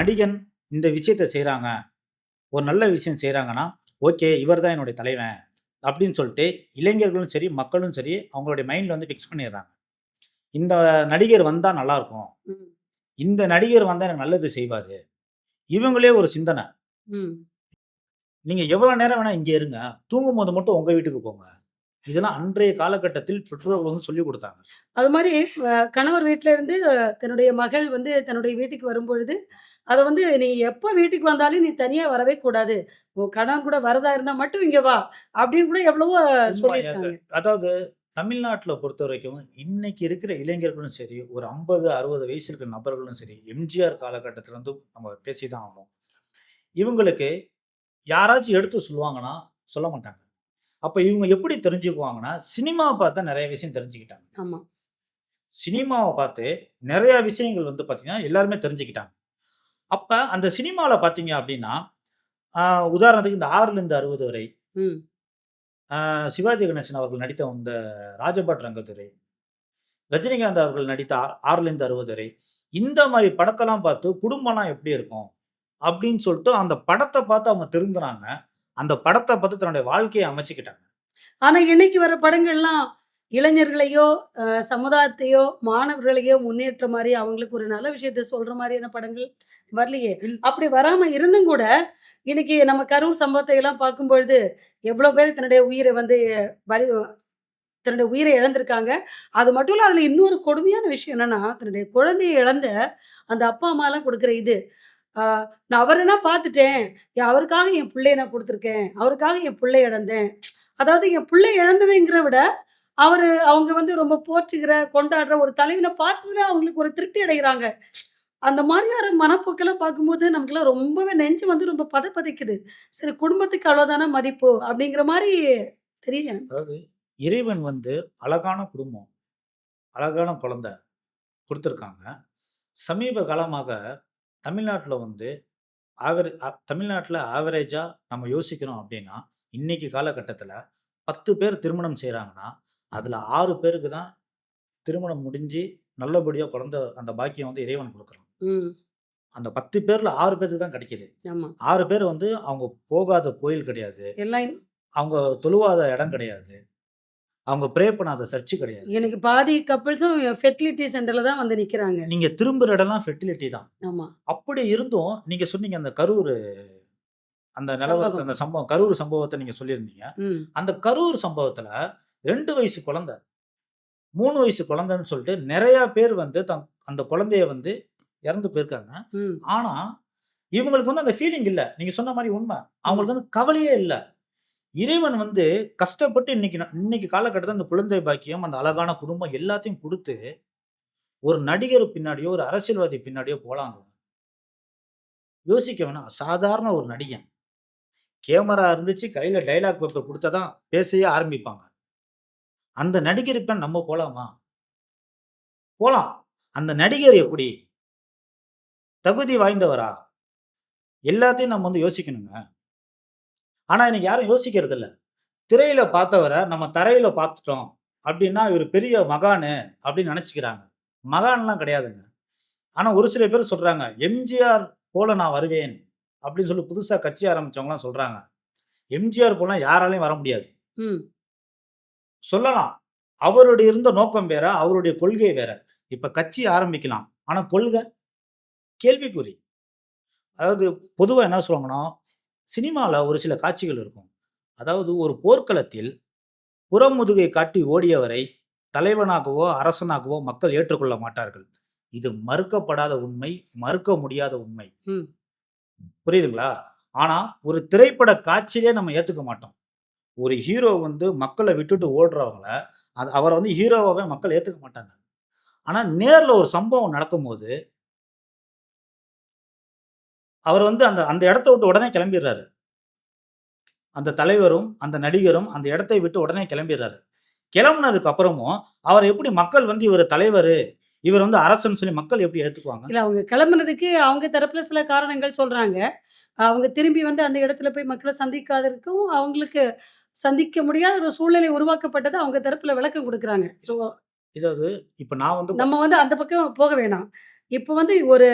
நடிகன் இந்த விஷயத்த செய்றாங்க. ஒரு நல்ல விஷயம் செய்றாங்கன்னா, ஓகே இவர் தான் என்னுடைய தலைவன். அப்படின்னு சொல்லிட்டு இளைஞர்களும் சரி, மக்களும் சரி அவங்களுடைய மைண்ட்ல வந்து ஃபிக்ஸ் பண்ணிடுறாங்க. இந்த நடிகர் வந்தா நல்லாருக்கும். ம். இந்த நடிகர் வந்தா எனக்கு நல்லது செய்வாரு. இவங்களே ஒரு சிந்தனை. ம். நீங்க எவ்வளோ நேரம் வேணா இங்கே இருங்க. தூங்கும்போது மட்டும் உங்க வீட்டுக்கு போங்க. இதெல்லாம் அன்றைய காலகட்டத்தில் பெற்றோர்கள் வந்து சொல்லிக் குடுத்தாங்க. அது அ கணவர் வீட்ல இருந்து தன்னுடைய மகள் வந்து தன்னுடைய வீட்டுக்கு வரும்பொழுது, அத வந்து "நீ எப்ப வீட்டுக்கு வந்தாலும் நீ தனியா வரவே கூடாது. உன் கணவன் கூட வரதா இருந்தா மட்டும் இங்க வா." அப்படின்னு கூட எவ்வளவோ. சொல்லியிருக்காங்க. அதாவது தமிழ்நாட்டுல பொறுத்தவரைக்கும், இன்னைக்கு இருக்கிற இளைஞர்களும் சரி, ஒரு 50, 60 வயசு இருக்கிற நபர்களும் சரி, எம்ஜிஆர் காலகட்டத்துல இருந்து நம்ம பேசி தான் ஆகணும். இவங்களுக்கு யாராச்சும் எடுத்து சொல்லுவாங்கன்னா, சொல்ல மாட்டாங்க. அப்ப இவங்க எப்படி தெரிஞ்சுக்குவாங்கன்னா, சினிமாவ பார்த்து நெறைய விஷயம் தெரிஞ்சுக்கிட்டாங்க. ஆமா. சினிமாவ பார்த்து நெறைய விஷயங்கள் வந்து பார்த்தீங்கன்னா, எல்லாருமே தெரிஞ்சுக்கிட்டாங்க. அப்ப அந்த சினிமால பார்த்தீங்க அப்படின்னா, உதாரணத்துக்கு இந்த 6லிருந்து 60 வரை, சிவாஜி கணேசன் அவர்கள் நடித்த இந்த ராஜபாட் ரங்கத்துறை, ரஜினிகாந்த் அவர்கள் நடித்த ஆ 6லிருந்து 60 வரை, இந்த மாரி படத்தெல்லாம் பார்த்து குடும்பம்லாம் எப்படி இருக்கும்? அப்படின்னு சொல்லிட்டு அந்த படத்த பார்த்து அவங்க திருந்துனாங்க. அந்த படத்த பார்த்து தன்னுடைய வாழ்க்கைய அமைச்சுக்கிட்டாங்க. ஆனா இன்னைக்கு வர படங்கள்லாம் இளைஞர்களையோ, சமுதாயத்தையோ, மாணவர்களையோ முன்னேற்ற மாரி அவங்களுக்கு ஒரு நல்ல விஷயத்த சொல்ற மாரியான படங்கள் வரலையே. அப்படி வராம இருந்தும் கூட, இன்னைக்கு நம்ம கரூர் சம்பவத்தை எல்லாம் பார்க்கும்பொழுது, எவ்வளோ பேர் தன்னுடைய உயிர வந்து பறி தன்னுடைய உயிர இழந்திருக்காங்க. அது மட்டும் இல்ல, அதுல இன்னொரு கொடுமையான விஷயம் என்னன்னா, தன்னுடைய குழந்தைய இழந்த அந்த அப்பா, அம்மாலாம் குடுக்குற இது. நான் அவரனா பார்த்துட்டேன். அவருக்காக என் புள்ளைய நான் குடுத்துருக்கேன். அவருக்காக என் புள்ளைய இழந்தேன். அதாவது என் புள்ளை இழந்ததுங்கிறத விட, அவர் அவங்க வந்து ரொம்ப போற்றுகிற, கொண்டாடுற ஒரு தலைவனை பார்த்துதான் அவங்களுக்கு ஒரு திருப்தி அடைகிறாங்க. அந்த மாதிரியான மனப்போக்கெல்லாம் பார்க்கும்போது, நமக்கெல்லாம் ரொம்பவே நெஞ்சு வந்து ரொம்ப பதப்பதைக்குது சரி குடும்பத்துக்கு அவ்வளோதான மதிப்பு, அப்படிங்கிற மாதிரி தெரியுது எனக்கு. அதாவது இறைவன் வந்து அழகான குடும்பம், அழகான குழந்தை கொடுத்துருக்காங்க சமீப காலமாக தமிழ்நாட்டில் வந்து ஆவரே தமிழ்நாட்டில் ஆவரேஜாக நம்ம யோசிக்கிறோம் அப்படின்னா, இன்னைக்கு காலகட்டத்தில் பத்து பேர் திருமணம் செய்கிறாங்கன்னா அதுல 6 பேருக்கு தான் திருமணம் முடிஞ்சு நல்லபடியா குழந்தை அந்த பாக்கியம் வந்து இறைவன் குடுக்குறான். அந்த 10 பேர்ல 6 பேத்துக்கு தான் கிடைக்குது. 6 பேர் வந்து அவங்க போகாத கோயில் கிடையாது. அவங்க தொழுவாத இடம் கிடையாது. அவங்க ப்ரே பண்ணாத சர்ச் கிடையாது. எனக்கு பாதி கப்பிள்ஸும் ஃபெர்டிலிட்டி சென்டர்ல தான் வந்து நிக்கிறாங்க. நீங்க திரும்புற இடம்லாம் ஃபெர்டிலிட்டி தான். ஆமா. அப்படி இருந்தும், நீங்க சொன்னீங்க அந்த கரூர் அந்த நிலவரத்த. அந்த சம்பவம் கரூர் சம்பவத்த நீங்க சொல்லியிருந்தீங்க. அந்த கரூர் சம்பவத்துல 2 வயசு குழந்தை, 3 வயசு குழந்தைன்னு சொல்லிட்டு நெறைய பேர் வந்து தன் அந்த குழந்தைய வந்து இறந்து போயிருக்காங்க. ஆனா, இவங்களுக்கு வந்து அந்த ஃபீலிங் இல்ல. நீங்க சொன்ன மாரி உண்ம. அவங்களுக்கு வந்து கவலையே இல்ல. இறைவன் வந்து கஷ்டப்பட்டு இன்னைக்கு இன்னைக்கு காலகட்டத்துல அந்த குழந்தை பாக்கியம், அந்த அழகான குடும்பம் எல்லாத்தையும் குடுத்து, ஒரு நடிகர் பின்னாடியோ, ஒரு அரசியல்வாதி பின்னாடியோ போலாங்க. யோசிக்க வேணாம். சாதாரண ஒரு நடிகன். கேமரா இருந்துச்சு, கையில டயலாக் பேப்பர் குடுத்தா தான் பேசவே ஆரம்பிப்பாங்க. அந்த நடிகர் பின்னாடி நம்ம போலாமா? போலாம். அந்த நடிகர் எப்படி? தகுதி வாய்ந்தவரா? எல்லாத்தையும் நம்ம வந்து யோசிக்கணுங்க. ஆனா, இன்னைக்கு யாரும் யோசிக்கிறது இல்லை திரையில பார்த்தவரை நம்ம தரையில பார்த்துட்டோம் அப்படின்னா, இவர் பெரிய மகானு அப்படின்னு நினச்சிக்கிறாங்க மகான்லாம் கிடையாதுங்க. ஆனா, ஒரு சில பேர் சொல்றாங்க, எம்ஜிஆர் போல நான் வருவேன் அப்படின்னு சொல்லி புதுசா கட்சி ஆரம்பிச்சவங்கலாம் சொல்றாங்க. எம்ஜிஆர் போலலாம் யாராலையும் வர முடியாது. சொல்லலாம். அவருடைய இருந்த நோக்கம் வேற, அவருடைய கொள்கை வேற. இப்ப கட்சி ஆரம்பிக்கலாம். ஆனா கொள்கை? கேள்விக்குறி. அதாவது பொதுவா என்ன சொல்லுவாங்கன்னா, சினிமால ஒரு சில காட்சிகள் இருக்கும். அதாவது ஒரு போர்க்களத்தில் புறமுதுகை காட்டி ஓடியவரை தலைவனாகவோ, அரசனாகவோ மக்கள் ஏற்றுக்கொள்ள மாட்டார்கள். இது மறுக்கப்படாத உண்மை, மறுக்க முடியாத உண்மை. புரியுதுங்களா? ஆனா, ஒரு திரைப்பட காட்சியிலே நம்ம ஏத்துக்க மாட்டோம். ஒரு ஹீரோ வந்து மக்களை விட்டுட்டு ஓடுறவங்கள, அது அவரை வந்து ஹீரோவாகவே மக்கள் ஏற்றுக்க மாட்டாங்க. ஆனால் நேரில் ஒரு சம்பவம் நடக்கும்போது அவர் வந்து அந்த அந்த இடத்த விட்டு உடனே கிளம்பிடுறாரு அந்த தலைவரும், அந்த நடிகரும் அந்த இடத்தை விட்டு உடனே கிளம்பிடுறாரு கிளம்புனதுக்கு அப்புறமும், அவர் எப்படி மக்கள் வந்து இவர் தலைவர் இவர் வந்து அரசுன்னு சொல்லி மக்கள் எப்படி எடுத்துக்குவாங்க இல்லை அவங்க கிளம்புனதுக்கு அவங்க தரப்புல சில காரணங்கள் சொல்றாங்க. அவங்க திரும்பி வந்து அந்த இடத்துல போய் மக்களை சந்திக்காததற்கும், அவங்களுக்கு சந்திக்க முடியாத ஒரு சூழ்நிலை உருவாக்கப்பட்டது அவங்க தரப்புல விளக்கம் குடுக்குறாங்க. ஸோ இதாவது இப்ப நான் வந்து நம்ம வந்து அந்த பக்கம் போக வேணாம். இப்ப வந்து ஒரு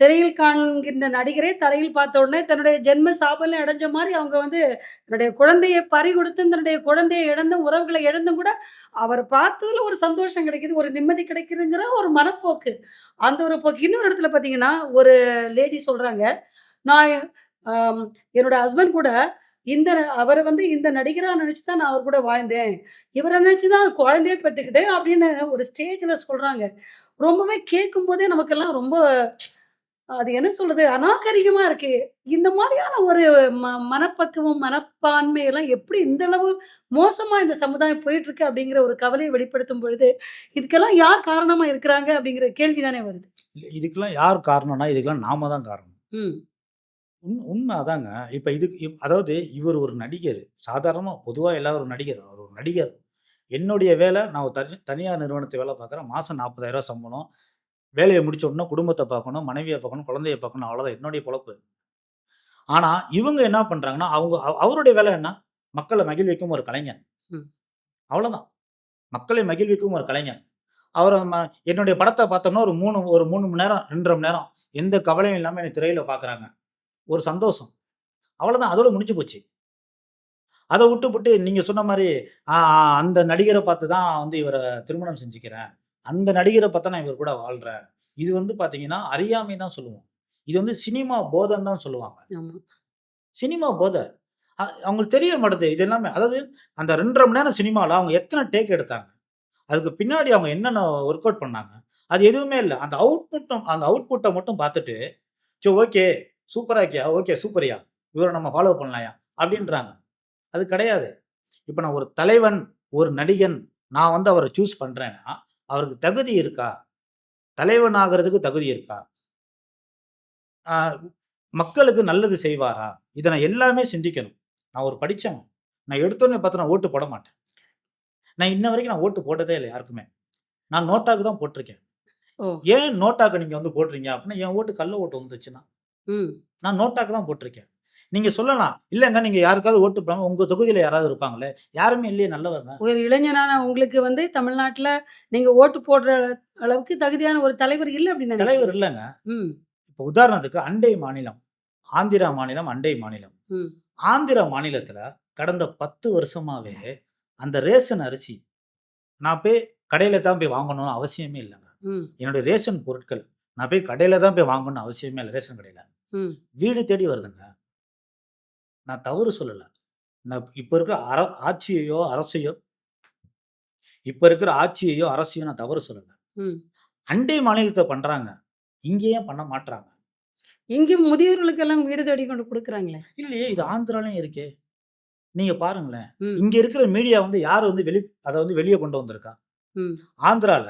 திரையில் காண்கின்ற நடிகரே தரையில் பார்த்த உடனே தன்னுடைய ஜென்ம சாபல்யம் அடைஞ்ச மாரி அவங்க வந்து தன்னுடைய குழந்தைய பறிகொடுத்தும், தன்னுடைய குழந்தைய இழந்தும், உறவுகள இழந்தும் கூட அவர பார்த்ததுல ஒரு சந்தோஷம் கிடைக்குது, ஒரு நிம்மதி கிடைக்குதுங்கிற ஒரு மனப்போக்கு. அந்த ஒரு போக்கு. இன்னொரு இடத்துல பார்த்தீங்கன்னா, ஒரு லேடி சொல்றாங்க, நான் என்னோட ஹஸ்பண்ட் கூட இந்த அவர வந்து இந்த நடிகரா நெனச்சு தான் நான் அவர் கூட வாழ்ந்தேன். இவர நெனச்சு தான் குழந்தையே பெத்துக்கிட்டேன் அப்படின்னு ஒரு ஸ்டேஜ்ல சொல்றாங்க. ரொம்பவே கேட்கும்போதே நமக்கெல்லாம் ரொம்ப அது என்ன சொல்றது? அநாகரிகமா இருக்கு. இந்த மாரியான ஒரு ம மனப்பக்குவம், மனப்பான்மை எல்லாம் எப்படி இந்த அளவு மோசமா இந்த சமுதாயம் போயிட்டுருக்கு அப்படிங்கிற ஒரு கவலைய வெளிப்படுத்தும் பொழுது, இதுக்கெல்லாம் யார் காரணமா இருக்கிறாங்க அப்படிங்கிற கேள்வி தானே வருது. இதுக்கெல்லாம் யார் காரணம்னா, இதுக்கெல்லாம் நாம தான் காரணம். உண் உண்ம அதாங்க. இப்ப இதுக்கு இப் அதாவது இவர் ஒரு நடிகர். சாதாரணமா பொதுவா எல்லாரும் ஒரு நடிகர். அவர் ஒரு நடிகர். என்னுடைய வேலை நான் ஒரு தனி தனியார் நிறுவனத்துல வேலை பார்க்குறேன். ரூ. 40,000 சம்பளம். வேலைய முடிச்ச உடனே குடும்பத்த பார்க்கணும், மனைவிய பார்க்கணும், குழந்தைய பார்க்கணும். அவ்வளோதான் என்னுடைய பொழப்பு. ஆனா, இவங்க என்ன பண்றாங்கன்னா, அவங்க அவ அவருடைய வேலை என்ன? மக்கள மகிழ்விக்கும் ஒரு கலைஞன். ம். அவ்வளோதான். மக்களை மகிழ்விக்கும் ஒரு கலைஞன். அவர ம என்னுடைய படத்த பார்த்தோம்னா ஒரு 3 ஒரு 3 மணி நேரம், 2 1/2 மணி நேரம் எந்த கவலையும் இல்லாம என்னை திரையில பார்க்குறாங்க. ஒரு சந்தோஷம். அவ்வளோதான். அதோட முடிஞ்சு போச்சு. அத விட்டுப்புட்டு நீங்க சொன்ன மாரி, ஆ அந்த நடிகர பார்த்து தான் வந்து இவர திருமணம் செஞ்சுக்கிறேன். அந்த நடிகர பார்த்து நான் இவர் கூட வாழ்றேன். இது வந்து பார்த்தீங்கன்னா, அறியாமை தான் சொல்லுவோம். இது வந்து சினிமா போதன்னு தான் சொல்லுவாங்க. சினிமா போத. அவங்களுக்கு தெரிய மாட்டுது. இது எல்லாமே அதாவது அந்த 2 1/2 மணி நேரம் சினிமால அவங்க எத்தன டேக் எடுத்தாங்க? அதுக்கு பின்னாடி அவங்க என்னென்ன ஒர்க் அவுட் பண்ணாங்க? அது எதுவுமே இல்ல. அந்த அவுட்புட் அந்த அவுட்புட்ட மட்டும் பார்த்துட்டு, "சரி ஓகே. சூப்பரா இருக்கியா? ஓகே சூப்பர்யா. இவர நம்ம ஃபாலோ பண்ணலாம்யா" அப்படின்றாங்க. அது கிடையாது. இப்ப நான் ஒரு தலைவன், ஒரு நடிகன், நான் வந்து அவர சூஸ் பண்றேன்னா, அவருக்கு தகுதி இருக்கா? தலைவன் ஆகுறதுக்கு தகுதி இருக்கா? மக்களுக்கு நல்லது செய்வாரா? இத நான் எல்லாமே சிந்திக்கணும். நான் ஒரு படிச்சவன். நான் எடுத்தோனே பார்த்து நான் ஓட்டு போட மாட்டேன். நான் இன்ன வரைக்கும் நான் ஓட்டு போட்டதே இல்ல யாருக்குமே. நான் நோட்டாக்கு தான் போட்டுருக்கேன். ஏன் நோட்டாக்கு நீங்க வந்து போடுறீங்க? அப்படின்னா, என் ஓட்டு கள்ள ஓட்டு வந்துச்சுன்னா. நான் நோட்டாக்கு தான் போட்டுருக்கேன். நீங்க சொல்லலாம், இல்லங்க நீங்க யாருக்காவது ஓட்டு போடாம உங்க தொகுதியில யாராவது இருப்பாங்களே, யாருமே இல்லையே நல்லவங்க. ஒரு இளைஞனான உங்களுக்கு வந்து தமிழ்நாட்டுல நீங்க ஓட்டு போடுற அளவுக்கு தகுதியான ஒரு தலைவர் இல்ல அப்படின்னு தலைவர். இல்லங்க. இப்ப உதாரணத்துக்கு அண்டை மாநிலம். ஆந்திரா மாநிலம், அண்டை மாநிலம். ஆந்திரா மாநிலத்தில கடந்த 10 வருஷமாவே அந்த ரேஷன் அரிசி, நான் போய் கடையில தான் போய் வாங்கணும்னு அவசியமே இல்லங்க. என்னுடைய ரேஷன் பொருட்கள் நான் போய் கடையில தான் போய் வாங்கணும்னு அவசியமே இல்ல ரேஷன் கடையில. வீடு தேடி வருதுங்க. நான் தவறு சொல்லல. நான் இப்ப இருக்கிற அர ஆட்சியையோ, அரசையோ இப்ப இருக்கிற ஆட்சியையோ, அரசையோ நான் தவறு சொல்லல. அண்டை மாநிலத்தில பண்றாங்க. இங்க ஏன் பண்ண மாட்றாங்க? இங்க முதியோர்களுக்கெல்லாம் வீடு தேடி கொண்டு குடுக்குறாங்களே. இல்லையே இது ஆந்திராலயும் இருக்கே. நீங்க பாருங்களேன். இங்க இருக்கிற மீடியா வந்து யார் வந்து வெளி அத வந்து வெளிய கொண்டு வந்திருக்கா? ஆந்திரால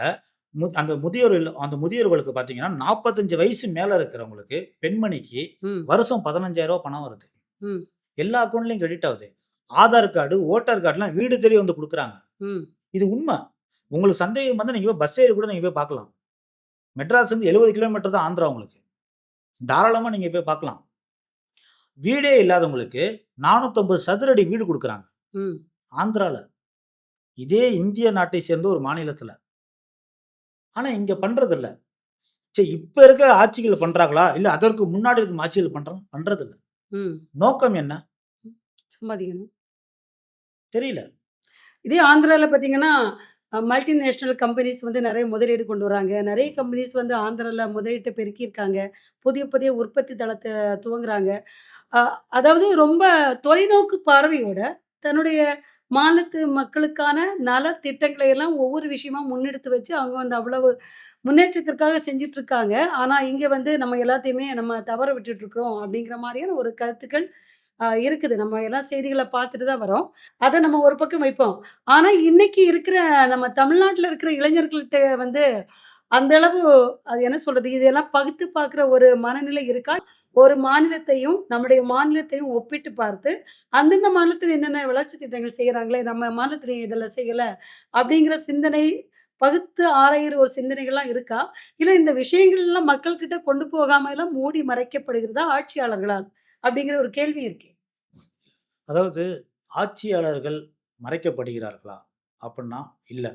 மு அந்த முதியோர் இல்ல அந்த முதியோர்களுக்கு பார்த்தீங்கன்னா, 45 வயசு மேல இருக்கிறவங்களுக்கு, பெண்மணிக்கு ம். வருஷம் ரூ. 15,000 பணம் வருது. ம். எல்லா அக்கவுண்ட்லயும் கிரெடிட் ஆகுது. ஆதார் கார்டு, வோட்டர் கார்ட்லாம் வீடு தேடி வந்து குடுக்குறாங்க. ம். இது உண்ம. உங்களுக்கு சந்தேகம் வந்தா நீங்க போய் பஸ் ஏறி கூட நீங்க போய் பார்க்கலாம். மெட்ராஸ்லருந்து 70 கிலோமீட்டர் தான் ஆந்திரா உங்களுக்கு. தாராளமா நீங்க போய் பார்க்கலாம். வீடே இல்லாதவங்களுக்கு 450 சதுர அடி வீடு குடுக்குறாங்க. ம். ஆந்திரால. இதே இந்திய நாட்டை சேர்ந்த ஒரு மாநிலத்தில. ஆனா இங்க பண்றதில்ல. சரி இப்ப இருக்க ஆட்சிகள் பண்றாங்களா? இல்ல அதற்கு முன்னாடி இருக்கும் ஆட்சிகள் பண்றா பண்றதில்ல. ம். நோக்கம் என்ன? சம்பாதிக்கணும். தெரியல. இதே ஆந்திரால பார்த்தீங்கன்னா, மல்டிநேஷனல் கம்பெனிஸ் வந்து நெறைய முதலீடு கொண்டு வராங்க. நெறைய கம்பெனிஸ் வந்து ஆந்திரால முதலீட்ட பெருக்கியிருக்காங்க. புதிய புதிய உற்பத்தி தளத்த துவங்குறாங்க. அதாவது ரொம்ப தொலைநோக்கு பார்வையோட தன்னுடைய மாநிலத்து மக்களுக்கான நலத்திட்டங்களை எல்லாம் ஒவ்வொரு விஷயமா முன்னெடுத்து வச்சு அவங்க வந்து அவ்வளவு முன்னேற்றத்திற்காக செஞ்சுட்டுருக்காங்க. ஆனா இங்க வந்து நம்ம எல்லாத்தையுமே நம்ம தவற விட்டுட்டு இருக்கிறோம் அப்படிங்கிற மாதிரியான ஒரு கருத்துக்கள் இருக்குது. நம்ம எல்லாம் செய்திகளை பார்த்துட்டு தான் வரோம். அதை நம்ம ஒரு பக்கம் வைப்போம். ஆனா இன்னைக்கு இருக்கிற நம்ம தமிழ்நாட்டில் இருக்கிற இளைஞர்கள்ட்ட வந்து அந்த அளவு அது என்ன சொல்றது? இதெல்லாம் பகுத்து பார்க்குற ஒரு மனநிலை இருக்கா? ஒரு மாநிலத்தையும், நம்முடைய மாநிலத்தையும் ஒப்பிட்டு பார்த்து, அந்தந்த மாநிலத்தில என்னென்ன வளர்ச்சி திட்டங்கள் செய்றாங்களே, நம்ம மாநிலத்தில ஏன் இதெல்லாம் செய்யல? அப்படிங்கிற சிந்தனை பகுத்து ஆராயிற ஒரு சிந்தனைகள்லாம் இருக்கா? இல்ல இந்த விஷயங்கள்லாம் மக்கள் கிட்ட கொண்டு போகாம எல்லாம் மூடி மறைக்கப்படுகிறதா ஆட்சியாளர்களால்? அப்படிங்கிற ஒரு கேள்வி இருக்கு. அதாவது ஆட்சியாளர்கள் மறைக்கப்படுகிறார்களா? அப்புட்ன்னா இல்ல.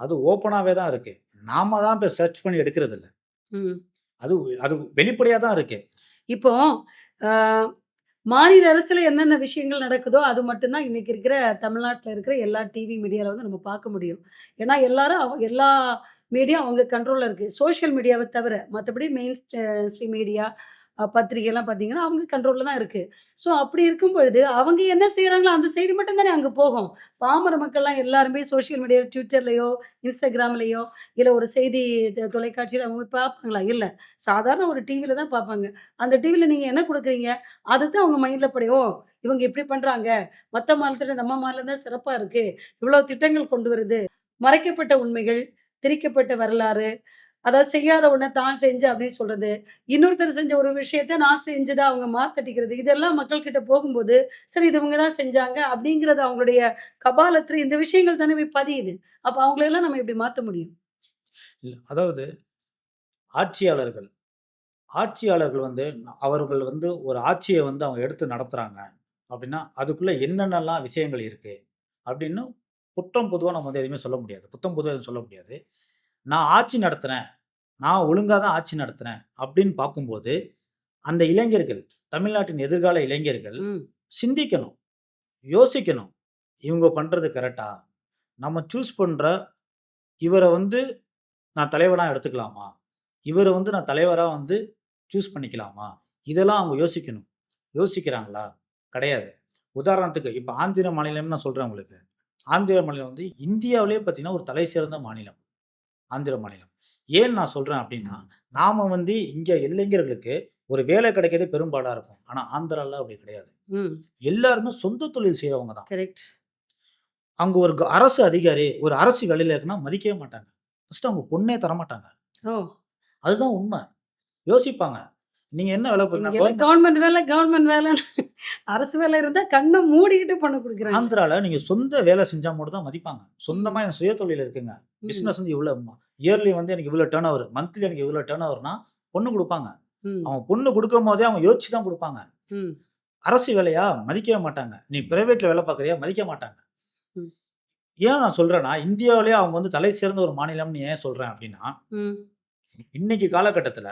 அது ஓப்பனாவே தான் இருக்கு. நாம தான் போய் சர்ச் பண்ணி எடுக்கிறதில்ல. ம். அது அது வெளிப்படையா தான் இருக்கு. இப்போ மாநில அரசுல என்னென்ன விஷயங்கள் நடக்குதோ, அது மட்டும்தான் இன்னைக்கு இருக்கிற தமிழ்நாட்டில் இருக்கிற எல்லா டிவி மீடியாவில் வந்து நம்ம பார்க்க முடியும். ஏன்னா எல்லாரும் எல்லா மீடியா அவங்க கண்ட்ரோலில் இருக்குது சோஷியல் மீடியாவை தவிர. மற்றபடி மெயின் ஸ்ட்ரீம் மீடியா, பத்திரிகைலாம் பார்த்தீங்கன்னா, அவங்க கண்ட்ரோலில் தான் இருக்குது ஸோ அப்படி இருக்கும் பொழுது, அவங்க என்ன செய்கிறாங்களோ அந்த செய்தி மட்டும் தானே போகும். பாமர மக்கள்லாம் எல்லாருமே சோஷியல் மீடியாவில் ட்விட்டர்லேயோ இன்ஸ்டாகிராம்லேயோ இல்லை ஒரு செய்தி தொலைக்காட்சியில் அவங்க பார்ப்பாங்களா? இல்லை சாதாரண ஒரு டிவியில் தான் பார்ப்பாங்க. அந்த டிவியில் நீங்கள் என்ன கொடுக்குறீங்க அதை தான் அவங்க மைண்டில் படையும் இவங்க இப்படி பண்ணுறாங்க மற்ற மாநிலத்தில் நம்ம மாநிலம் தான் சிறப்பாக இருக்குது இவ்வளோ திட்டங்கள் கொண்டு வருது. மறைக்கப்பட்ட உண்மைகள், திரிக்கப்பட்ட வரலாறு, அதாவது செய்யாத ஒண்ண தான் செஞ்சு அப்படின்னு சொல்றது. இன்னொருத்தர் செஞ்ச ஒரு விஷயத்த நான் செஞ்சதா அவங்க மாத்தட்டிக்கிறது. இதெல்லாம் மக்கள் கிட்ட போகும்போது, சரி இது இவங்க தான் செஞ்சாங்க அப்படிங்கிறது அவங்களுடைய கபாலத்தில் இந்த விஷயங்கள் தானே போய் பதியுது. அப்போ அவங்களெல்லாம் நம்ம இப்படி மாற்ற முடியும்? அதாவது ஆட்சியாளர்கள் ஆட்சியாளர்கள் வந்து அவர்கள் வந்து ஒரு ஆட்சியை வந்து அவங்க எடுத்து நடத்துகிறாங்க அப்படின்னா, அதுக்குள்ளே என்னென்னலாம் விஷயங்கள் இருக்குது அப்படின்னு புத்தம் பொதுவாக நம்ம வந்து எதுவுமே சொல்ல முடியாது. புத்தம் பொதுவாக எதுவும் சொல்ல முடியாது. நான் ஆட்சி நடத்துறேன். நான் ஒழுங்கா தான் ஆட்சி நடத்துறேன் அப்படின்னு பார்க்கும்போது, அந்த இளைஞர்கள், தமிழ்நாட்டின் எதிர்கால இளைஞர்கள். சிந்திக்கணும். யோசிக்கணும். இவங்க பண்றது கரெக்ட்டா? நம்ம சூஸ் பண்ற இவர வந்து நான் தலைவனா எடுத்துக்கலாமா? இவர வந்து நான் தலைவரா வந்து சூஸ் பண்ணிக்கலாமா? இதெல்லாம் அவங்க யோசிக்கணும். யோசிக்கிறாங்களா? கிடையாது. உதாரணத்துக்கு இப்ப ஆந்திர மாநிலம்னு நான் சொல்றேன் உங்களுக்கு. ஆந்திர மாநிலம் வந்து இந்தியாவிலேயே பார்த்தீங்கன்னா, ஒரு தலை சிறந்த மாநிலம். ஆந்திர மாநிலம். ஏன் நான் சொல்றேன் அப்படின்னா, நாம வந்து இங்க இளைஞர்களுக்கு ஒரு வேலை கிடைக்கிறதே பெரும்பாடா இருக்கும். ஆனா ஆந்திரால அப்படி கிடையாது. எல்லாருமே சொந்த தொழில் செய்றவங்க தான். கரெக்ட். அங்க ஒரு அரசு அதிகாரி, ஒரு அரசு வேலையில இருக்குன்னா மதிக்கவே மாட்டாங்க. ஃபர்ஸ்ட்டு அவங்க பொண்ணே தரமாட்டாங்க. ஓ! அதுதான் உண்ம. யோசிப்பாங்க. நீங்க என்ன வேலை பண்ண இங்க எல்லாம் கவர்மெண்ட் வேலை, கவர்மெண்ட் வேலைன்னு அரசு வேலை இருந்தா கண்ண மூடிக்கிட்டு பண்ண குடுக்குறாங்க. ஆந்திரால நீங்க சொந்த வேலை செஞ்சா மட்டும் தான் மதிப்பாங்க. சொந்தமா. என் சுயதொழில் இருக்குங்க. ம். பிசினஸ் வந்து இவ்வளோ இயர்லி வந்து எனக்கு இவ்வளோ டர்ன் ஓவர். மந்த்லி எனக்கு இவ்வளோ டர்ன் ஓவர்னா பொண்ணு குடுப்பாங்க. அவங்க பொண்ணு குடுக்கும்போதே அவங்க யோசிச்சு தான் குடுப்பாங்க. அரசு வேலையா? மதிக்கவே மாட்டாங்க. நீ பிரைவேட்ல வேலை பார்க்குறியா? மதிக்க மாட்டாங்க. ஏன் நான் சொல்றேன்னா, இந்தியாவிலேயே அவங்க வந்து தலை சிறந்த ஒரு மாநிலம்னு ஏன் சொல்றேன் அப்படின்னா. இன்னைக்கு காலகட்டத்தில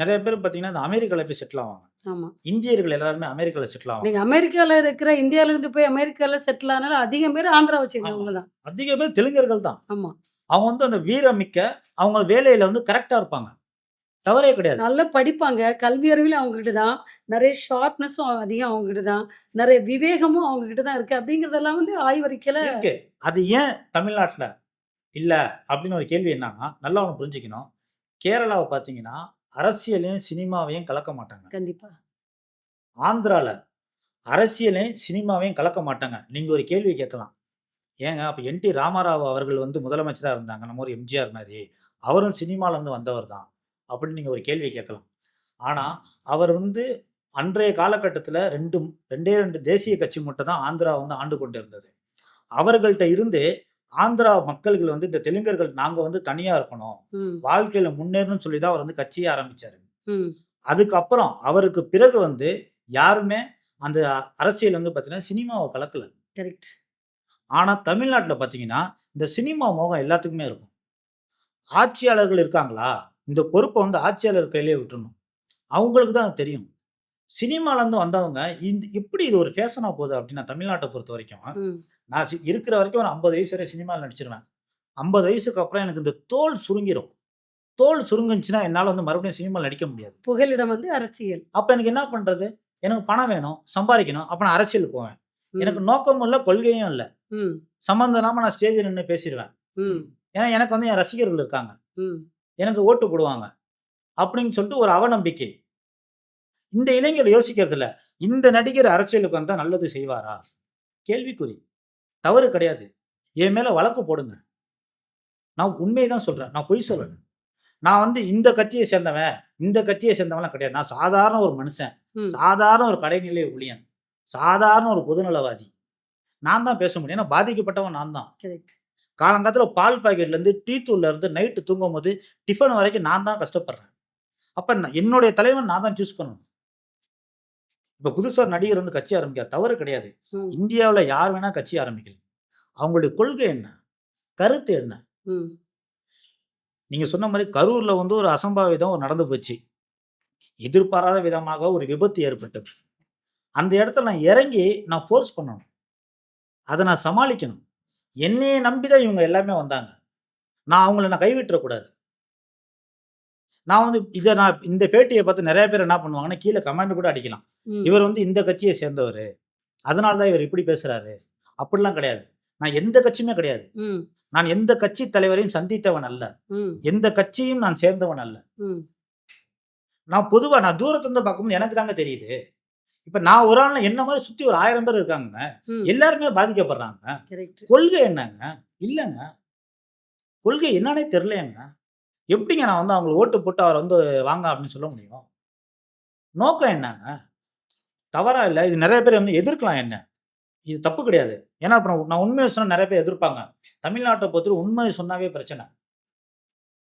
நெறைய பேர் பார்த்தீங்கன்னா, இந்த அமெரிக்கால போய் செட்டில் ஆவாங்க. ஆமா. இந்தியர்கள் எல்லாருமே அமெரிக்கால செட்டில் ஆவாங்க. நீங்க அமெரிக்கால இருக்கிற இந்தியால இருந்து போய் அமெரிக்கால செட்டில் ஆனால அதிகம் பேர் ஆந்திராவ ஆமா. சேர்ந்தவங்க தான். அதிக பேர் தெலுங்கர்கள் தான். ஆமா. அவங்க வந்து அந்த வீரமிக்க அவங்க வேலையில வந்து கரெக்ட்டா இருப்பாங்க. தவறே கிடையாது. நல்லா படிப்பாங்க. கல்வி அறிவிலும் அவங்க கிட்ட தான். நெறைய ஷார்ப்னஸும் அதிகம் அவங்க கிட்ட தான். நெறைய விவேகமும் அவங்க கிட்ட தான் இருக்கு. அப்படிங்கிறதெல்லாம் வந்து ஆய்வறிக்கையில இருக்கு. அது ஏன் தமிழ்நாட்ல இல்ல அப்படின்னு ஒரு கேள்வி என்னன்னா, நல்லா ஒண்ணு புரிஞ்சுக்கணும். கேரளாவ பார்த்தீங்கன்னா, அரசியலையும், சினிமாவையும் கலக்க மாட்டாங்க. கண்டிப்பா. ஆந்திரால அரசியலையும், சினிமாவையும் கலக்க மாட்டாங்க. நீங்க ஒரு கேள்வி கேட்கலாம். ஏங்க அப்ப என்.டி. ராமராவ் அவர்கள் வந்து முதலமைச்சரா இருந்தாங்க. நம்ம ஊர் எம்ஜிஆர் மாரி. அவரும் சினிமால இருந்து வந்தவர் தான். அப்படின்னு நீங்க ஒரு கேள்வி கேட்கலாம். ஆனா, அவர் வந்து அன்றைய காலகட்டத்தில 2 2டே 2 தேசிய கட்சி மட்டும் தான் ஆந்திரா வந்து ஆண்டு கொண்டு இருந்தது. அவர்கள்ட்ட இருந்து ஆந்திரா மக்கள்கள் வந்து இந்த தெலுங்கர்கள் நாங்க வந்து தனியா இருக்கணும். வாழ்க்கையில முன்னேறணும்னு சொல்லி தான் அவர் வந்து கட்சியே ஆரம்பிச்சாரு. அதுக்கப்புறம் அவருக்கு பிறகு வந்து யாருமே அந்த அரசியல் வந்து பார்த்தீங்கன்னா, சினிமாவ கலக்கல. கரெக்ட். ஆனா, தமிழ்நாட்ல பார்த்தீங்கன்னா, இந்த சினிமா மோகம் எல்லாத்துக்குமே இருக்கும். ஆட்சியாளர்கள் இருக்காங்களா? இந்த பொறுப்ப வந்து ஆட்சியாளர் கையிலேயே விட்டுறணும். அவங்களுக்கு தான் தெரியும். சினிமாலருந்து வந்தவங்க இந்த எப்படி இது ஒரு ஃபேஷனா போகுது அப்படின்னா, தமிழ்நாட்ட பொறுத்தவரைக்கும், ம். நான் இருக்கிற வரைக்கும் ஒரு 50 வயசு வரை சினிமால நடிச்சிருவேன். 50 வயசுக்கு அப்புறம் எனக்கு இந்த தோல் சுருங்கிரும். தோல் சுருங்குனுச்சுன்னா, என்னால வந்து மறுபடியும் சினிமால நடிக்க முடியாது. புகலிடம் வந்து அரசியல். அப்ப எனக்கு என்ன பண்றது? எனக்கு பணம் வேணும், சம்பாரிக்கணும். அப்ப நான் அரசியலுக்கு போவேன். எனக்கு. நோக்கமும் இல்ல, கொள்கையும் இல்ல. சம்மந்தம் இல்லாம நான் ஸ்டேஜ்ல நின்னு பேசிருவேன். ம். ஏன்னா, எனக்கு வந்து என் ரசிகர்கள் இருக்காங்க. எனக்கு ஓட்டு போடுவாங்க. அப்படின்னு சொல்லிட்டு ஒரு அவநம்பிக்கை. இந்த இளைஞர் யோசிக்கிறது இல்ல. இந்த நடிகர் அரசியலுக்கு வந்தா நல்லது செய்வாரா? கேள்விக்குறி. தவறு கிடையாது. என் மேல வழக்கு போடுங்க. நான் உண்மைய தான் சொல்றேன். நான் பொய் சொல்லல. நான் வந்து இந்த கட்சிய சேர்ந்தவன், இந்த கட்சிய சேர்ந்தவன்லாம் கிடையாது. நான் சாதாரண ஒரு மனுஷன். சாதாரண ஒரு கடைநிலை ஊழியன். சாதாரண ஒரு பொதுநலவாதி. நான் தான் பேச முடியும். ஏன்னா பாதிக்கப்பட்டவன் நான் தான். கரெக்ட். காலங்காத்தால பால் பாக்கெட்லேருந்து, டீ தூள்லேருந்து நைட்டு தூங்கும்போது, டிஃபன் வரைக்கும் நான் தான் கஷ்டப்படுறேன். அப்ப நான் என்னுடைய தலைவன் நான் தான் சூஸ் பண்ணணும். இப்ப புதுசா ஒரு நடிகர் வந்து கட்சி ஆரம்பிக்கிறார். தவறு கிடையாது. இந்தியாவுல யார் வேணா கட்சி ஆரம்பிக்கலாம். அவங்களுடைய கொள்கை என்ன? கருத்து என்ன? நீங்க சொன்ன மாரி கரூர்ல வந்து ஒரு அசம்பாவிதம் நடந்து போச்சு. எதிர்பாராத விதமாக ஒரு விபத்து ஏற்பட்டது. அந்த இடத்துல நான் இறங்கி நான் ஃபோர்ஸ் பண்ணணும். அத நான் சமாளிக்கணும். என்னைய நம்பி தான் இவங்க எல்லாமே வந்தாங்க. நான் அவங்கள நான் கைவிட்டுறக்கூடாது. நான் வந்து இத நான் இந்த பேட்டிய பார்த்து நெறைய பேர் என்ன பண்ணுவாங்கன்னா, கீழ கமெண்ட் கூட அடிக்கலாம். இவர் வந்து இந்த கட்சிய சேர்ந்தவரு. அதனால தான் இவர் இப்படி பேசுறாரு. அப்படிலாம் கிடையாது. நான் எந்த கட்சியுமே கிடையாது. நான் எந்த கட்சி தலைவரையும் சந்தித்தவன் அல்ல. எந்த கட்சியும் நான் சேர்ந்தவன் அல்ல. நான் பொதுவா நான் தூரத்துல இருந்து பார்க்கும்போது எனக்கு தாங்க தெரியுது. இப்ப நான் ஒரு ஆள்னா என்ன மாரி சுத்தி ஒரு 1000 பேர் இருக்காங்கங்க. ம். எல்லாருமே பாதிக்கப்படுறாங்க. கொள்கை என்னங்க? இல்லங்க. கொள்கை என்னன்னே தெரியலையேங்க. எப்படிங்க நான் வந்து அவங்களுக்கு ஓட்டு போட்டு அவர வந்து வாங்க அப்படின்னு சொல்ல முடியும்? நோக்கம் என்னங்க? தவறா இல்ல. இது நெறைய பேர் வந்து எதிர்க்கலாம் என்ன. இது தப்பு கிடையாது. ஏன்னா இப்ப நான் உண்மைய சொன்னா நெறைய பேர் எதிர்ப்பாங்க. தமிழ்நாட்ட பொறுத்தவரை உண்மைய சொன்னாவே பிரச்சனை.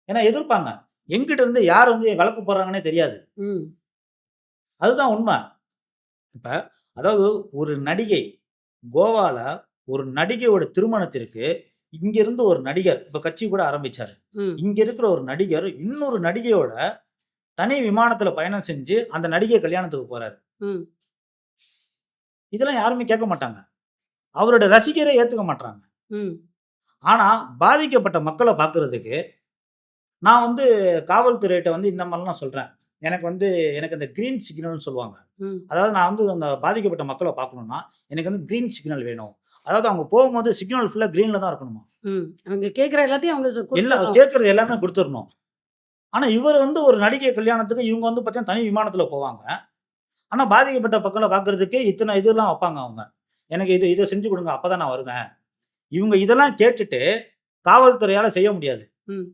ஏன்னா எதிர்ப்பாங்க. என்கிட்ட இருந்து யார் வந்து வழக்கு போடுறாங்கன்னே தெரியாது. அதுதான் உண்மை. இப்ப அதாவது ஒரு நடிகை கோவால ஒரு நடிகையோட திருமணத்திற்கு இங்கிருந்து ஒரு நடிகர் இப்ப கட்சி கூட ஆரம்பிச்சாரு. இங்க இருக்கிற ஒரு நடிகர் இன்னொரு நடிகையோட தனி விமானத்துல பயணம் செஞ்சு அந்த நடிகை கல்யாணத்துக்கு போறாரு. இதெல்லாம் யாருமே கேட்க மாட்டாங்க. அவரோட ரசிகரே ஏத்துக்க மாட்றாங்க. ம். ஆனா பாதிக்கப்பட்ட மக்கள பார்க்கறதுக்கு நான் வந்து காவல்துறையிட்ட வந்து இந்த மாரிலாம் சொல்றேன். எனக்கு வந்து எனக்கு அந்த கிரீன் சிக்னல்னு சொல்லுவாங்க. அதாவது நான் வந்து அந்த பாதிக்கப்பட்ட மக்கள பார்க்கணும்னா, எனக்கு வந்து கிரீன் சிக்னல் வேணும். அதாவது அவங்க போகும்போது சிக்னல் ஃபுல்லா கிரீன்ல தான் இருக்கணுமா. அவங்க கேட்கிற எல்லாத்தையும் அவங்க குடுத்துறணும். கேட்கறது எல்லாமே குடுத்துறணும். ஆனா இவர் வந்து ஒரு நடிகை கல்யாணத்துக்கு இவங்க வந்து பார்த்தீங்கன்னா தனி விமானத்துல போவாங்க. ஆனா பாதிக்கப்பட்ட மக்கள பார்க்கறதுக்கு இத்தன இதெல்லாம் வைப்பாங்க அவங்க. எனக்கு இது இத செஞ்சு குடுங்க. அப்பதான் நான் வருவேன். இவங்க இதெல்லாம் கேட்டுட்டு காவல்துறையால செய்ய முடியாது. ம்.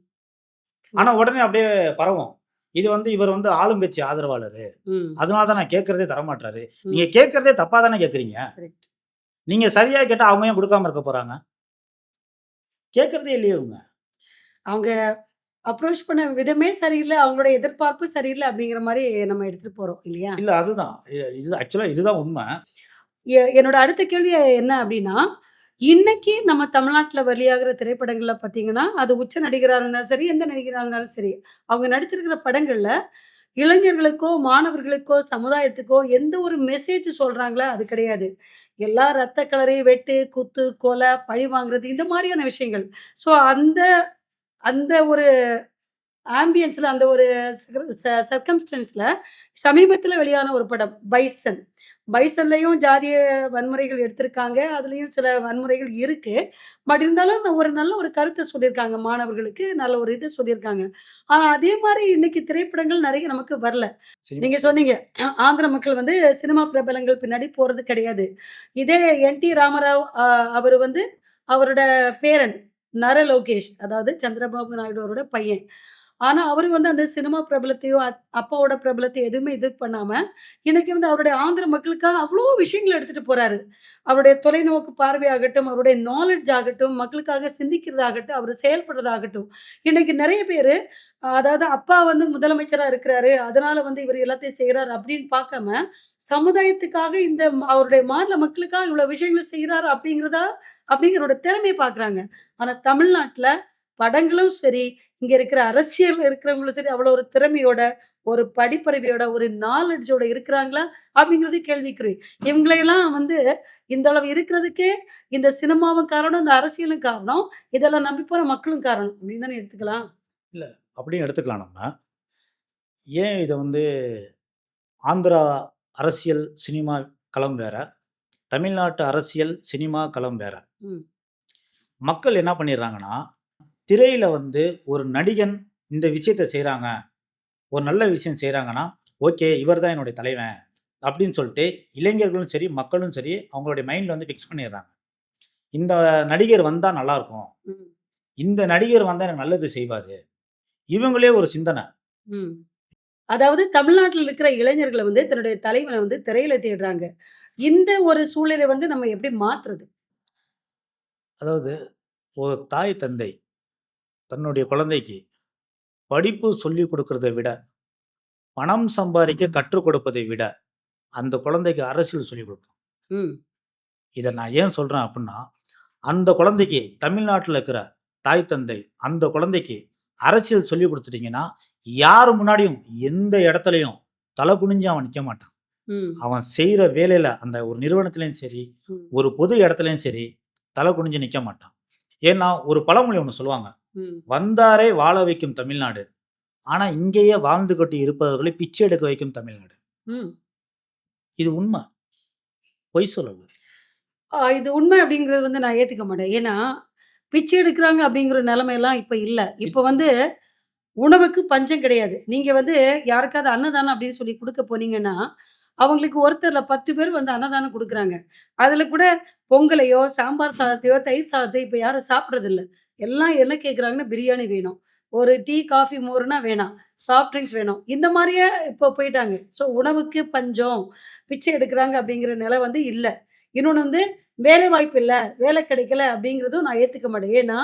ஆனா உடனே அப்படியே பரவும். இது வந்து இவர் வந்து ஆளுங்கட்சி ஆதரவாளரு. அதனால தான் நான் கேட்கறதே தரமாட்றாரு. ம். நீங்க கேட்கறதே தப்பா தானே கேட்கறீங்க. கரெக்ட். நீங்க சரியா கேட்டா அவங்க ஏன் குடுக்காம இருக்க போறாங்க? கேட்கறதே இல்லையே இவங்க. அவங்க அப்ரோச் பண்ண விதமே சரியில்ல. அவங்களோட எதிர்பார்ப்பு சரியில்ல அப்படிங்கிற மாரி நம்ம எடுத்துட்டு போறோம் இல்லையா? இல்ல அதுதான். இது ஆக்சுவலா இதுதான் உண்மை. என்னோட அடுத்த கேள்வி என்ன அப்படின்னா, இன்னைக்கு நம்ம தமிழ்நாட்டுல வெளியாகிற திரைப்படங்கள்ல பார்த்தீங்கன்னா, அது உச்ச நடிகரா இருந்தாலும் சரி, எந்த நடிகரா இருந்தாலும் சரி, அவங்க நடிச்சிருக்கிற படங்கள்ல இளைஞர்களுக்கோ, மாணவர்களுக்கோ, சமுதாயத்துக்கோ எந்த ஒரு மெசேஜ் சொல்றாங்களா? அது கிடையாது. எல்லாம் ரத்த கலரை வெட்டு, குத்து, கொலை, பழி வாங்குறது இந்த மாதிரியான விஷயங்கள். ஸோ அந்த அந்த ஒரு ஆம்பியன்ஸில் அந்த ஒரு சர்க்கம்ஸ்டன்ஸில் ச வெளியான ஒரு படம் பைசன். பைசன்லயும் ஜாதிய வன்முறைகள் எடுத்திருக்காங்க. அதுலயும் சில வன்முறைகள் இருக்கு. பட் இருந்தாலும் ஒரு நல்ல ஒரு கருத்த சொல்லியிருக்காங்க. மாணவர்களுக்கு நல்ல ஒரு இது சொல்லியிருக்காங்க. ஆனா அதே மாரி இன்னைக்கு திரைப்படங்கள் நெறைய நமக்கு வரல. சினிமா நீங்க சொன்னீங்க ஆந்திர மக்கள் வந்து சினிமா பிரபலங்கள் பின்னாடி போறது கிடையாது. இதே என்.டி. ராமராவ் அ அவரு வந்து அவரோட பேரன் நர லோகேஷ் அதாவது சந்திரபாபு நாயுடு அவரோட பையன். ஆனால் அவர் வந்து அந்த சினிமா பிரபலத்தையோ, அப்பாவோட பிரபலத்தையோ எதுவுமே இது பண்ணாமல் இன்னைக்கு வந்து அவருடைய ஆந்திர மக்களுக்காக அவ்வளோ விஷயங்கள் எடுத்துகிட்டு போகிறாரு அவருடைய தொலைநோக்கு பார்வையாகட்டும், அவருடைய நாலெட்ஜ் ஆகட்டும், மக்களுக்காக சிந்திக்கிறதாகட்டும், அவர் செயல்படுறதாகட்டும். இன்னைக்கு நிறைய பேர் அதாவது அப்பா வந்து முதலமைச்சராக இருக்கிறாரு. அதனால் வந்து இவர் எல்லாத்தையும் செய்கிறார் அப்படின்னு பார்க்காம, சமுதாயத்துக்காக இந்த அவருடைய மாநில மக்களுக்காக இவ்வளோ விஷயங்கள செய்கிறாரு அப்படிங்கிறதா அப்படிங்கிறோட திறமைய பார்க்குறாங்க. ஆனால் தமிழ்நாட்டில் படங்களும் சரி, இங்க இருக்கிற அரசியல்ல இருக்கிறவங்களும் சரி, அவ்வளோ ஒரு திறமையோட, ஒரு படிப்பறிவையோட, ஒரு நாலெட்ஜோட இருக்கிறாங்களா? அப்படிங்கிறது கேள்விக்குறி. இவங்களையெல்லாம் வந்து இந்த அளவு இருக்கிறதுக்கு இந்த சினிமாவும் காரணம், இந்த அரசியலும் காரணம். இதெல்லாம் நம்பி போற மக்களும் காரணம். அப்படின்னு தானே எடுத்துக்கலாம்? இல்ல அப்படியும் எடுத்துக்கலாம் நம்ம. ஏன் இத வந்து ஆந்திரா அரசியல், சினிமா களம் வேற. தமிழ்நாட்டு அரசியல், சினிமா களம் வேற. மக்கள் என்ன பண்ணிடுறாங்கன்னா, திரையில வந்து ஒரு நடிகன் இந்த விஷயத்த செய்றாங்க. ஒரு நல்ல விஷயம் செய்றாங்கன்னா, ஓகே இவர் தான் என்னுடைய தலைவன். அப்படின்னு சொல்லிட்டு இளைஞர்களும் சரி, மக்களும் சரி அவங்களுடைய மைண்ட்ல வந்து ஃபிக்ஸ் பண்ணிடுறாங்க. இந்த நடிகர் வந்தா நல்லாருக்கும். ம். இந்த நடிகர் வந்தா எனக்கு நல்லது செய்வாரு. இவங்களே ஒரு சிந்தனை. அதாவது தமிழ்நாட்டில இருக்கிற இளைஞர்கள வந்து தன்னுடைய தலைவன வந்து திரையில தேடுறாங்க. இந்த ஒரு சூழலை வந்து நம்ம எப்படி மாத்துறது? அதாவது ஒரு தாய், தந்தை தன்னுடைய குழந்தைக்கு படிப்பு சொல்லிக் கொடுக்கிறத விட, பணம் சம்பாரிக்க கற்றுக் கொடுப்பதை விட, அந்த குழந்தைக்கு அரசியல் சொல்லிக் கொடுக்கணும். இத நான் ஏன் சொல்றேன் அப்புட்ன்னா, அந்த குழந்தைக்கு தமிழ்நாட்டுல இருக்கிற தாய், தந்தை அந்த குழந்தைக்கு அரசியல் சொல்லி கொடுத்துட்டீங்கன்னா யார் முன்னாடியும் எந்த இடத்துலையும் தலை குனிஞ்சு அவன் நிற்க மாட்டான். அவன் செய்கிற வேலையில் அந்த ஒரு நிறுவனத்துலேயும் சரி. ஒரு பொது இடத்துலையும் சரி தலை குனிஞ்சு நிற்க மாட்டான் ஏன்னா ஒரு பழமொழி ஒன்று சொல்லுவாங்க. வந்தாரே வாழ வைக்கும் தமிழ்நாடு ஆனால் இங்கேயே வாழ்ந்து கொண்டு இருப்பவர்களை பிச்சை எடுக்க வைக்கும் தமிழ்நாடு ம். இது உண்மை பொய் சொல்லல இது உண்மை அப்படிங்கிறது வந்து நான் ஏத்துக்க மாட்டேன். ஏன்னா, பிச்சை எடுக்குறாங்க அப்படிங்கிற நிலைமைலாம் இப்ப இல்ல. இப்ப வந்து உணவுக்கு பஞ்சம் கிடையாது. நீங்க வந்து யாருக்காவது அன்னதானம் அப்படின்னு சொல்லி குடுக்க போனீங்கன்னா, அவங்களுக்கு ஒருத்தர்ல 10 பேர் வந்து அன்னதானம் குடுக்குறாங்க. அதுல கூட பொங்கலையோ, சாம்பார் சாதத்தையோ, தயிர் சாதத்தையோ இப்ப யாரும் சாப்பிடுறதில்ல. எல்லாம் என்ன கேட்குறாங்கன்னா, பிரியாணி வேணும். ஒரு டீ, காஃபி, மோர்னா வேணாம். சாஃப்ட் ட்ரிங்க்ஸ் வேணும். இந்த மாதிரியே இப்போ போயிட்டாங்க. ஸோ உணவுக்கு பஞ்சம், பிச்சை எடுக்கிறாங்க அப்படிங்கிற நிலை வந்து இல்லை இன்னொன்று வந்து வேலை வாய்ப்பு இல்லை வேலை கிடைக்கல அப்படிங்கிறதும் நான் ஏற்றுக்க மாட்டேன். ஏன்னா,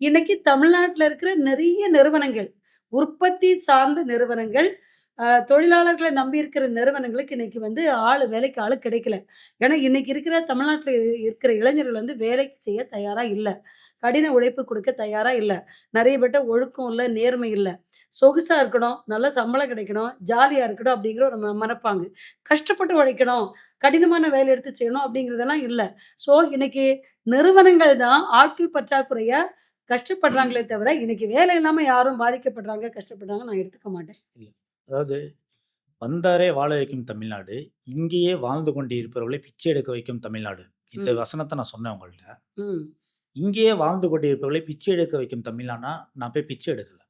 இன்னைக்கு தமிழ்நாட்டில் இருக்கிற நிறைய நிறுவனங்கள், உற்பத்தி சார்ந்த நிறுவனங்கள், தொழிலாளர்களை நம்பி இருக்கிற நிறுவனங்களுக்கு இன்னைக்கு வந்து ஆள் வேலைக்கு ஆள் கிடைக்கல. ஏன்னா, இன்னைக்கு இருக்கிற தமிழ்நாட்டில் இருக்கிற இளைஞர்கள் வந்து வேலைக்கு செய்ய தயாராக இல்லை கடின உழைப்பு குடுக்க தயாரா இல்ல. நெறைய பேர்ட்ட ஒழுக்கம் இல்ல, நேர்மை இல்ல. சொகுசா இருக்கணும், நல்ல சம்பளம் கிடைக்கணும், ஜாலியா இருக்கணும் அப்படிங்கிற ஒரு மனப்பாங்கு. கஷ்டப்பட்டு உழைக்கணும், கடினமான வேலை எடுத்து செய்யணும் அப்படிங்கிறதெல்லாம் இல்ல. ஸோ இன்னைக்கு நிறுவனங்கள் தான் ஆட்கள் பற்றாக்குறையா கஷ்டப்படுறாங்களே தவிர, இன்னைக்கு வேலை இல்லாம யாரும் பாதிக்கப்படுறாங்க, கஷ்டப்படுறாங்கன்னு நான் எடுத்துக்க மாட்டேன். அதாவது வந்தாரே வாழ வைக்கும் தமிழ்நாடு, இங்கேயே வாழ்ந்து கொண்டு இருப்பவர்களை பிச்சை எடுக்க வைக்கும் தமிழ்நாடு. இந்த. வசனத்த நான் சொன்னேன் உங்கள்ட்ட. இங்கேயே வாழ்ந்து கொண்டு இருப்பவர்களை பிச்சை எடுக்க வைக்கும் தமிழ்நாடுனா, நான் போய் பிச்சை எடுக்கல.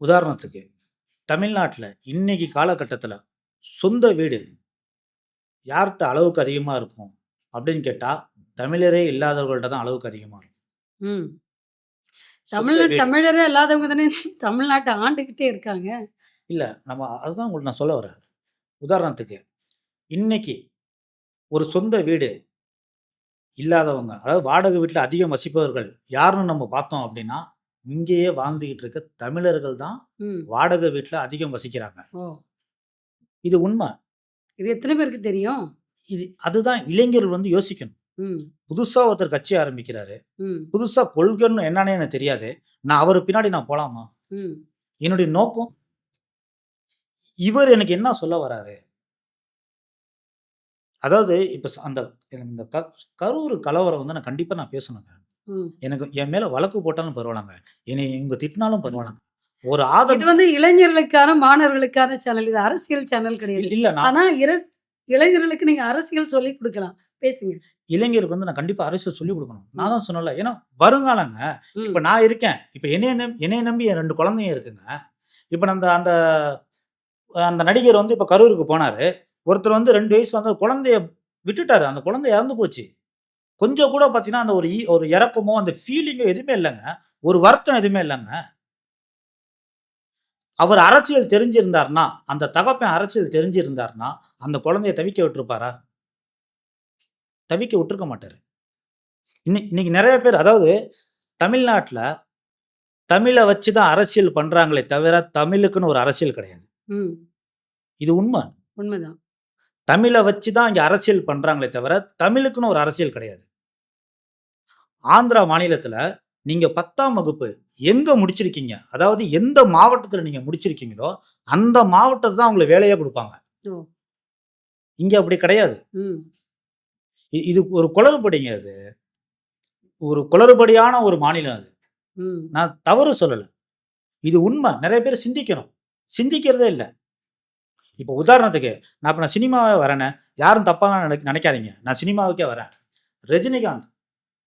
உதாரணத்துக்கு, தமிழ்நாட்டுல இன்னைக்கு காலகட்டத்துல சொந்த வீடு யார்ட்ட அளவுக்கு அதிகமா இருக்கும் அப்படின்னு கேட்டா, தமிழரே இல்லாதவர்கள்ட்ட தான் அளவுக்கு அதிகமா இருக்கும். வீடு. தமிழரே இல்லாதவங்க தானே தமிழ்நாட்ட ஆண்டுகிட்டே இருக்காங்க. இல்ல, நம்ம அதுதான் உங்களுக்கு நான் சொல்ல வரேன். உதாரணத்துக்கு, இன்னைக்கு ஒரு சொந்த வீடு இல்லாதவங்க, அதாவது வாடகை வீட்ல அதிகம் வசிப்பவர்கள் யாருன்னு நம்ம பார்த்தோம் அப்படின்னா, இங்கேயே வாழ்ந்துகிட்டு இருக்க தமிழர்கள் தான். வாடகை வீட்ல அதிகம் வசிக்கிறாங்க. இது உண்மை. இது எத்தன பேருக்கு தெரியும்? இது அதுதான் இளைஞர்கள் வந்து யோசிக்கணும். புதுசா ஒருத்தர் கட்சி ஆரம்பிக்கிறாரு. புதுசா கொள்கைன்னு என்னன்னே எனக்கு தெரியாது. நான் அவரு பின்னாடி நான் போலாமா? என்னுடைய நோக்கம் இவர் எனக்கு என்ன சொல்ல வராரு? அதாவது இப்ப அந்த இந்த க கரூர் கலவரம் வந்து நான் கண்டிப்பா நான் பேசணுங்க. எனக்கு என் மேல வழக்கு போட்டாலும் பரவாயில்லங்க. என்னைய இவங்க திட்டினாலும் பரவாயில்லங்க. ஒரு இது ஆதரவு வந்து இளைஞர்களுக்கான, மாணவர்களுக்கான சேனல். இது அரசியல் சேனல் கிடையாது. இல்ல இல்ல நான் ஆனா இரஸ் இளைஞர்களுக்கு நீங்க அரசியல் சொல்லிக் குடுக்கலாம். பேசுங்க. இளைஞருக்கு வந்து நான் கண்டிப்பா அரசியல் சொல்லிக் குடுக்கணும். நான் தான் சொன்னேன்ல. ஏன்னா வருங்காலங்க. இப்ப. நான் இருக்கேன். இப்ப என்னைய நம் என்னைய நம்பி என் 2 குழந்தைங்க இருக்குங்க. இப்ப அந்த அந்த அந்த நடிகர் வந்து இப்ப கரூருக்கு போனாரு. ஒருத்தர் வந்து 2 வயசு வந்து குழந்தைய விட்டுட்டாரு. அந்த குழந்தை இறந்து போச்சு. கொஞ்சம் கூட பார்த்தீங்கன்னா, அந்த ஒரு ஒரு இரக்கமோ, அந்த ஃபீலிங்கோ எதுவுமே இல்லங்க. ஒரு வருத்தம் எதுவுமே இல்லங்க. அவர் அரசியல் தெரிஞ்சிருந்தார்னா, அந்த தகப்பன் அரசியல் தெரிஞ்சிருந்தார்னா, அந்த குழந்தைய தவிக்க விட்டுருப்பாரா? தவிக்க விட்டுருக்க மாட்டாரு. இன்னை இன்னைக்கு நெறைய பேர் அதாவது தமிழ்நாட்டுல தமிழ வச்சு தான் அரசியல் பண்றாங்களே தவிர, தமிழுக்குன்னு ஒரு அரசியல் கிடையாது. இது உண்ம. உண்மைதான். தமிழ வச்சு தான் இங்க அரசியல் பண்றாங்களே தவிர, தமிழுக்குன்னு ஒரு அரசியல் கிடையாது. ஆந்திரா மாநிலத்துல நீங்க 10ஆம் வகுப்பு எங்க முடிச்சிருக்கீங்க? அதாவது எந்த மாவட்டத்துல நீங்க முடிச்சிருக்கீங்களோ, அந்த மாவட்டத்த தான் உங்களுக்கு வேலையா குடுப்பாங்க. இங்க அப்படி கிடையாது. இது ஒரு குளறுபடிங்க இது. ஒரு குளறுபடியான ஒரு மாநிலம் அது. நான் தவறு சொல்லல. இது உண்ம. நெறைய பேர் சிந்திக்கணும். சிந்திக்கிறதே இல்ல. இப்போ உதாரணத்துக்கு, நான் இப்போ நான் சினிமாவே வரேனே, யாரும் தப்பாக நினை நினைக்காதீங்க நான் சினிமாவுக்கே வரேன். ரஜினிகாந்த்.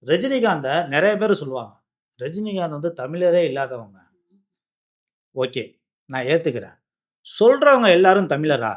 ரஜினிகாந்தை நிறைய பேர் சொல்லுவாங்க. ரஜினிகாந்த் வந்து தமிழரே இல்லாதவங்க. ஓகே. நான் ஏற்றுக்கிறேன் சொல்கிறவங்க எல்லாரும் தமிழரா?